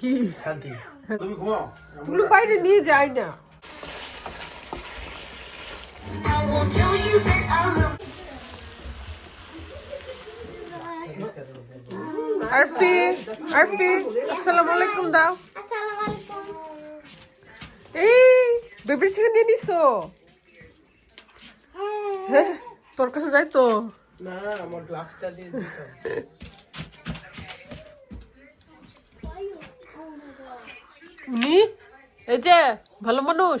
কি? হেলদি তুমি ঘুমাও। ওগুলো বাইরে নিয়ে যায় না। আরফি আরফি আসসালামু আলাইকুম দাও। এই বেবির থেকে নিয়ে নিছো? হ্যাঁ, তোর কাছে যাই তো। না আমার গ্লাসটা দিয়ে উনি এই যে ভালো মানুষ.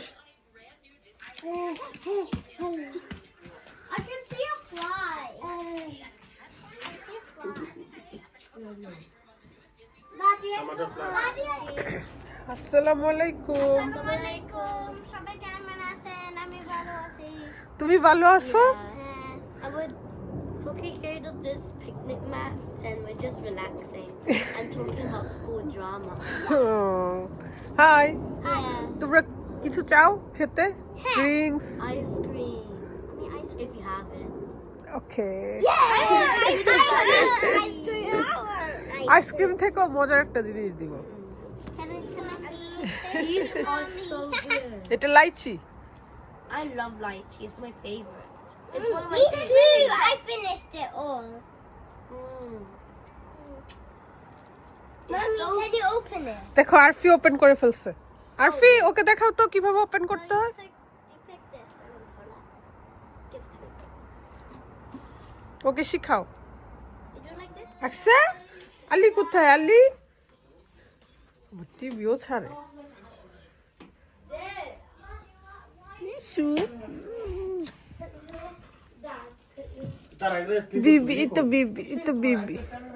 আসসালামু আলাইকুম তুমি ভালো আছো I would Cookie this picnic mat and we're just relaxing and talking about school drama. High Hi. তোমরা কিছু চাও খেতে drinks Ice cream. If you have it. Okay Ice cream hour. Ice cream থেকেও মজার একটা জিনিস দিব Can I, can I see? These are so good. এটা lychee I love lychee. It's my favorite. It's one of my Me too. I finished it all. Mm. দেখো Arfi open করে ফেলছে। আরফি ওকে দেখাও তো কীভাবে ওপেন করতে হয়. ওকে শিখাও? আসছে? আলি কোথায় আলি? টিভিও ছাড়ে। বিবি ইতো বিবি ইতো বিবি না ফোন নাম্বার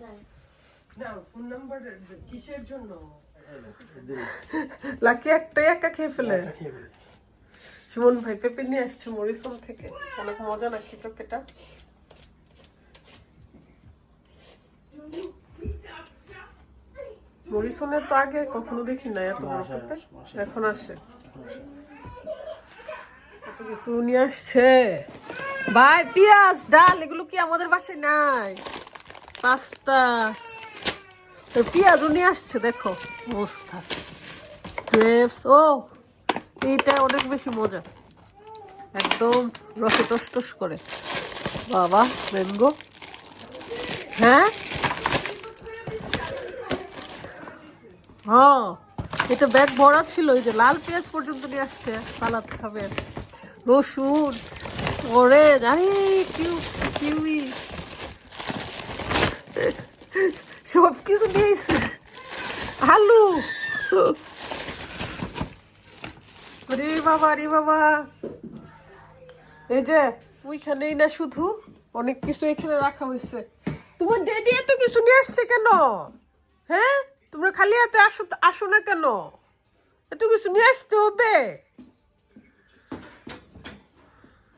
কিসের জন্য লাকি একটাই একা খেয়ে ফেলে। সুমন ভাই পেঁপে নিয়ে আসছে মরিসম থেকে। অনেক মজা নাকি পেঁপেটা? মরিসনের তো আগে কখনো দেখি না এত বড় পেঁপে। এখন আসে। কত কিছু নিয়ে আসছে। ভাই পেঁয়াজ ডাল এগুলো কি আমাদের বাসায় নাই? পাস্তা। পেঁয়াজও নিয়ে আসছে, দেখো। অবস্থা। গ্রেপস, ও, এইটা অনেক বেশি মজা। একদম রসে টস করে। বাবা, ম্যাঙ্গো। হ্যাঁ? হ্যাঁ এটা ব্যাগ ভরা ছিল, এই যে লাল পেঁয়াজ পর্যন্ত নিয়ে আসছে, সালাদ খাবে। রসুন, অরেঞ্জ, আরে, কিউ, কিউই সব কিছু নিয়েছে আলু রে বাবা রে বাবা। এই যে, ওইখানেই না শুধু অনেক কিছু এখানে রাখা হয়েছে। তোমার ডেডি এত কিছু নিয়ে আসছে কেন? হ্যাঁ? তোমরা খালি হাতে আসো আসো না কেন? এত কিছু নিয়ে আসতে হবে।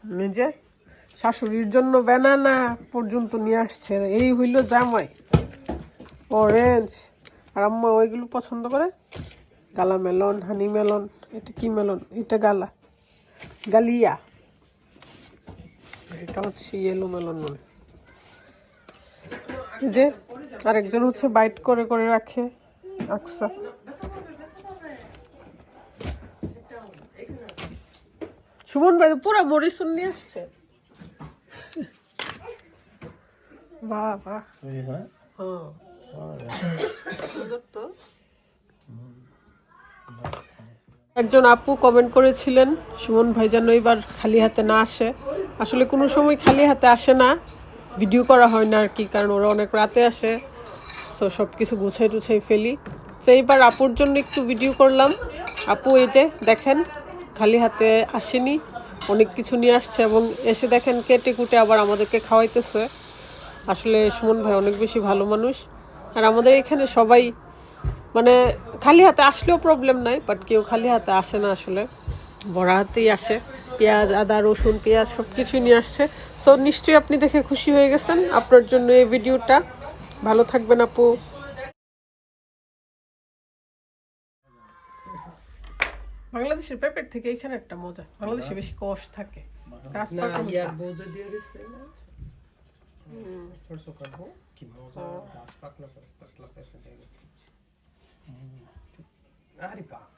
নিজে শাশুড়ির জন্য ব্যানানা পর্যন্ত নিয়ে আসছে। এই হইল জামাই। অরেঞ্জ আর আম্মা ওইগুলো পছন্দ করে? গালা মেলন হানি মেলন এটা কি মেলন? এটা গালা। গালিয়া। এটা হচ্ছে ইয়েলো মেলন মনে যে আরেকজন হচ্ছে বাইট করে করে রাখে আকসা। সুমন ভাই পুরো মরিসুন নিয়ে আসছে। বাহ বাহ হ্যাঁ। তো। একজন আপু কমেন্ট করেছিলেন, সুমন ভাই যেন এবার খালি হাতে না আসে। আসলে কোনো সময় খালি হাতে আসে না ভিডিও করা হয় না আর কি কারণ ওরা অনেক রাতে আসে। তো সব কিছু গুছাই টুছাই ফেলি। তো এইবার আপুর জন্য একটু ভিডিও করলাম। আপু, এই যে দেখেন, খালি হাতে আসেনি, অনেক কিছু নিয়ে আসছে এবং এসে দেখেন কেটে কুটে আবার আমাদেরকে খাওয়াইতেছে। আসলে সুমন ভাই অনেক বেশি ভালো মানুষ। আর আমাদের এখানে সবাই মানে খালি হাতে আসলেও প্রবলেম নাই বাট কেউ খালি হাতে আসে না আসলে। বড় হাতেই আসে। পেঁয়াজ আদা রসুন পেঁয়াজ সব কিছুই নিয়ে আসছে। সো নিশ্চয়ই আপনি দেখে খুশি হয়ে গেছেন। আপনার জন্য এই ভিডিওটা। ভালো থাকবেন আপু। বাংলাদেশের পেঁপের থেকে এখানে একটা মজা। বাংলাদেশে বেশি কষ থাকে। গাছ না পাকা ইয়ার মোটা। বউ যদি এসে না ছোট ছোট কি মজা গাছ পাকলা করে পাতলা পেঁপে দিয়ে গেছে আরে বাপ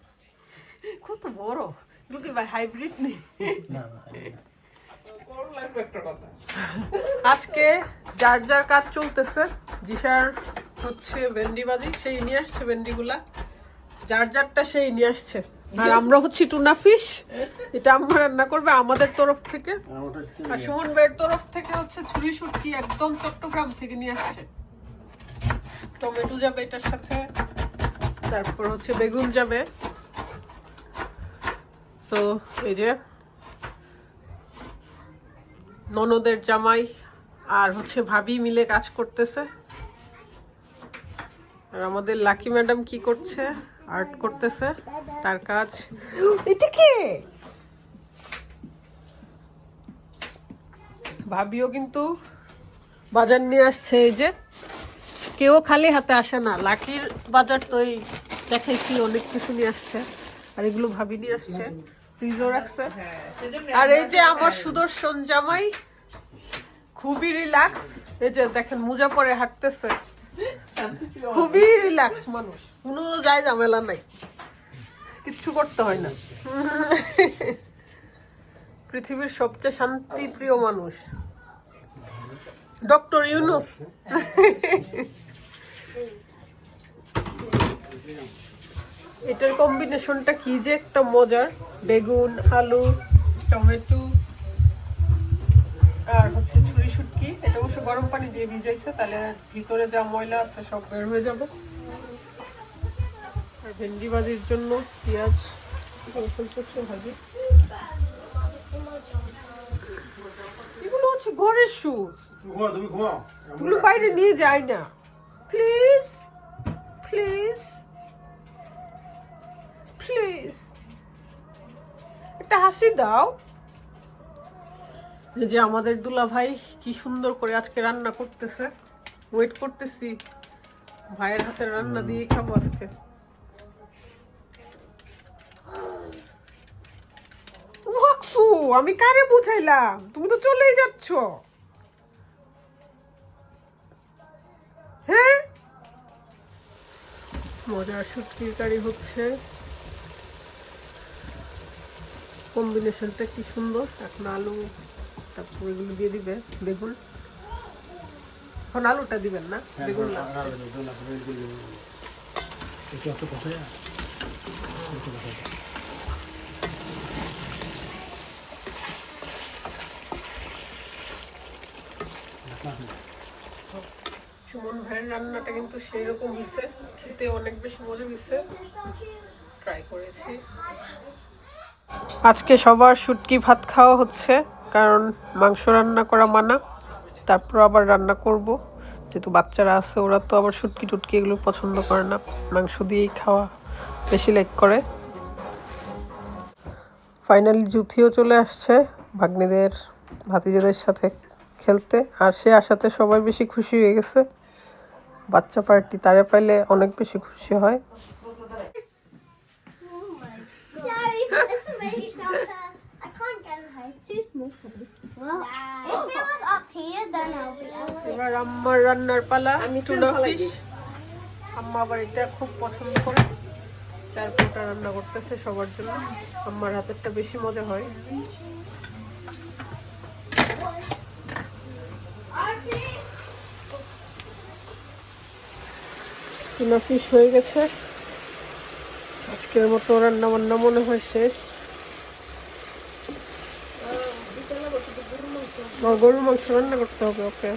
কত বড় এগুলো কি ভাই হাইব্রিড নেই না না আজকে যার যার কাজ চলতেছে জিসার হচ্ছে ভেন্ডি বাজি সেই নিয়ে আসছে ভেন্ডিগুলা। যার যারটা সেই নিয়ে আসছে। আর আমরা হচ্ছি টুনা ফিশ। এটা আমরা রান্না করবে আমাদের তরফ থেকে। আর সুমন ভাইয়ের তরফ থেকে হচ্ছে ছুরি সুটকি একদম চট্টগ্রাম থেকে নিয়ে আসছে। টমেটো যাবে এটার সাথে। তারপর হচ্ছে বেগুন যাবে। তো এই যে ননদের জামাই আর হচ্ছে ভাবি মিলে কাজ করতেছে। আর আমাদের লাকি ম্যাডাম কি করছে? আর্ট করতেছে তার কাজ। এটা কে? ভাবিও কিন্তু বাজার নিয়ে আসছে এই যে। কেউ খালি হাতে আসে না লাকির বাজার তো এই দেখাইছি অনেক কিছু নিয়ে আসছে। আর এগুলো ভাবি নিয়ে আসছে। ফ্রিজও রাখছে। আর এই যে আমার সুদর্শন জামাই খুবই রিল্যাক্স এই যে দেখেন মোজা পরে হাঁটতেছে। খুবই রিল্যাক্স মানুষ। কোনো যায় ঝামেলা নাই। কিচ্ছু করতে হয় না। পৃথিবীর সবচেয়ে শান্তিপ্রিয় মানুষ। ডক্টর ইউনুস। এটার কম্বিনেশনটা কি যে একটা মজার? বেগুন আলু টমেটো আর হচ্ছে ছুরি শুটকি। এটা অবশ্য গরম পানি দিয়ে ভিজাইছে তাহলে ভিতরে যা ময়লা আছে সব বের হয়ে যাবে। আর ভেন্ডি ভাজির জন্য পেঁয়াজ ফেলতেছে ভাজি। এগুলো হচ্ছে ঘরের শুজ তুমি ঘুমাও। এগুলো বাইরে নিয়ে যায় না। প্লিজ প্লিজ একটা হাসি দাও। যে আমাদের দুলা ভাই কি সুন্দর করে আজকে রান্না করতেছে। ওয়েট করতেছি। ভাইয়ের হাতের রান্না দিয়ে খাব আজকে। আমি কারে বুঝাইলাম? তুমি তো চলেই যাচ্ছ। হ্যাঁ? মজার শুটকির হচ্ছে। কম্বিনেশনটা কি সুন্দর। এখন আলু তারপর এগুলো দিয়ে দিবে বেগুন। এখন আলুটা দিবেন না? বেগুন না? একটু একটু কষাই সুমন ভাইয়ের রান্নাটা কিন্তু সেই রকম হয়েছে খেতে অনেক বেশি মজা হয়েছে ট্রাই করেছি। আজকে সবার শুটকি ভাত খাওয়া হচ্ছে, কারণ মাংস রান্না করা মানা। তারপর আবার রান্না করব। যেহেতু বাচ্চারা আছে, ওরা তো আবার শুটকি টুটকি এগুলো পছন্দ করে না। মাংস দিয়েই খাওয়া বেশি লাইক করে। ফাইনালি জুথিও চলে আসছে, ভাগ্নিদের, ভাতিজাদের সাথে খেলতে। আর সে আসাতে সবাই বেশি খুশি হয়ে গেছে। বাচ্চা পার্টি, তারে পাইলে অনেক বেশি খুশি হয়। It's a baby. I can't get it high. It's too small for me. If it was up here, then I'll be able to. এবার আম্মার রান্নার পালা টুনা ফিশ আম্মা এটা খুব পছন্দ করে তারপর ওটা রান্না করতেছে সবার জন্য আম্মার হাতেরটা বেশি মজা হয় টুনা ফিশ হয়ে গেছে আজকের মতো রান্না বান্না মনে হয় শেষ। গরুর মাংস রান্না করতে হবে ওকে।